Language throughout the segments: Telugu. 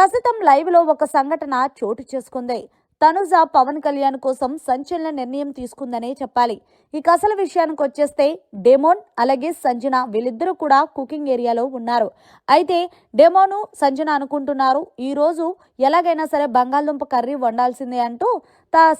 ప్రస్తుతం లైవ్లో ఒక సంఘటన చోటు చేసుకుంది. తనుజ పవన్ కళ్యాణ్ కోసం సంచలన నిర్ణయం తీసుకుందనే చెప్పాలి. ఇక అసలు విషయానికి వచ్చేస్తే డెమోన్ అలాగే సంజన వీళ్ళిద్దరూ కూడా కుకింగ్ ఏరియాలో ఉన్నారు. అయితే డెమోను సంజన అనుకుంటున్నారు ఈ రోజు ఎలాగైనా సరే బంగాళదుంప కర్రీ వండాల్సిందే అంటూ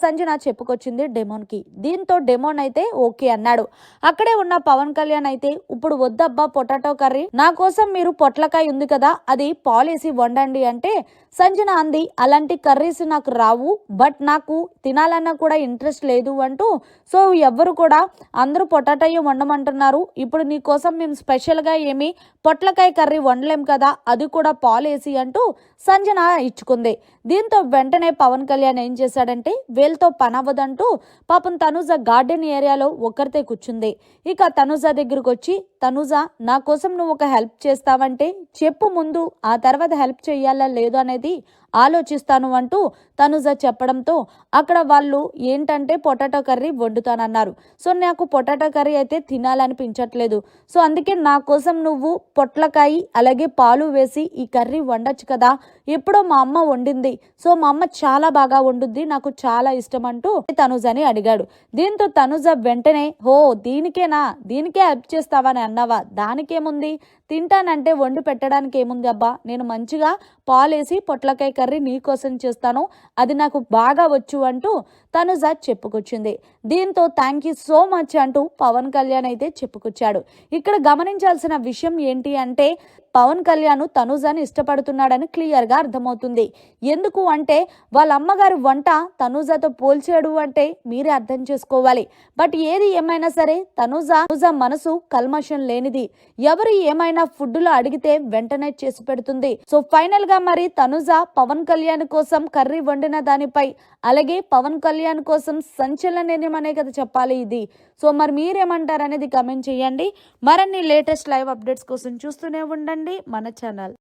సంజన చెప్పుకొచ్చింది డెమోన్కి. దీంతో డెమోన్ అయితే ఓకే అన్నాడు. అక్కడే ఉన్న పవన్ కళ్యాణ్ అయితే ఇప్పుడు వద్దబ్బా పొటాటో కర్రీ. నా కోసం మీరు పొట్లకాయ ఉంది కదా అది పాలేసి వండండి అంటే సంజన అంది అలాంటి కర్రీస్ నాకు రావు బట్ నాకు తినాలన్నా కూడా ఇంట్రెస్ట్ లేదు అంటూ సో ఎవ్వరు కూడా అందరూ పొటాటోయే వండమంటున్నారు. ఇప్పుడు నీ కోసం మేము స్పెషల్గా ఏమి పొట్లకాయ కర్రీ వండలేం కదా అది కూడా పాలేసి అంటూ సంజన ఇచ్చుకుంది. దీంతో వెంటనే పవన్ కళ్యాణ్ ఏం చేశాడంటే వేల్తో పనవ్వదంటూ పాపం తనుజ గార్డెన్ ఏరియాలో ఒక్కరితే కూర్చుంది. ఇక తనుజ దగ్గరకు వచ్చి తనుజ నా కోసం నువ్వు ఒక హెల్ప్ చేస్తావంటే చెప్పు ముందు ఆ తర్వాత హెల్ప్ చేయాలా లేదు అనేది ఆలోచిస్తాను అంటూ తనుజ చెప్పడంతో అక్కడ వాళ్ళు ఏంటంటే పొటాటో కర్రీ వండుతానన్నారు. సో నాకు పొటాటో కర్రీ అయితే తినాలనిపించట్లేదు. సో అందుకే నా కోసం నువ్వు పొట్లకాయ అలాగే పాలు వేసి ఈ కర్రీ వండొచ్చు కదా. ఎప్పుడో మా అమ్మ వండింది. సో మా అమ్మ చాలా బాగా వండుద్ది నాకు చాలా ఇష్టం అంటూ తనుజని అడిగాడు. దీంతో తనుజ వెంటనే హో దీనికేనా? దీనికే హెల్ప్ చేస్తావని అన్నావా? దానికేముంది? తింటానంటే వండి పెట్టడానికి ఏముంది అబ్బా నేను మంచిగా పాలేసి పొట్లకాయ కర్రీ నీకోసం చేస్తాను. అది నాకు బాగా వచ్చు అంటూ తనుజ చెప్పుకొచ్చింది. దీంతో థ్యాంక్ యూ సో మచ్ అంటూ పవన్ కళ్యాణ్ అయితే చెప్పుకొచ్చాడు. ఇక్కడ గమనించాల్సిన విషయం ఏంటి అంటే పవన్ కళ్యాణ్ తనుజాని ఇష్టపడుతున్నాడని క్లియర్గా అర్థమవుతుంది. ఎందుకు అంటే వాళ్ళ అమ్మగారి వంట తనుజాతో పోల్చాడు అంటే మీరే అర్థం చేసుకోవాలి. బట్ ఏది ఏమైనా సరే తనుజ తనుజ మనసు కల్మషం లేనిది. ఎవరు ఏమైనా ఫుడ్లో అడిగితే వెంటనే చేసి పెడుతుంది. సో ఫైనల్గా మరి తనుజ పవన్ కళ్యాణ్ కోసం కర్రీ వండిన దానిపై అలాగే పవన్ కళ్యాణ్ కోసం సంచలన నిర్ణయం అనే కదా చెప్పాలి ఇది. సో మరి మీరేమంటారు అనేది కమెంట్ చేయండి. మరిన్ని లేటెస్ట్ లైవ్ అప్డేట్స్ కోసం చూస్తూనే ఉండండి. మన ఛానల్.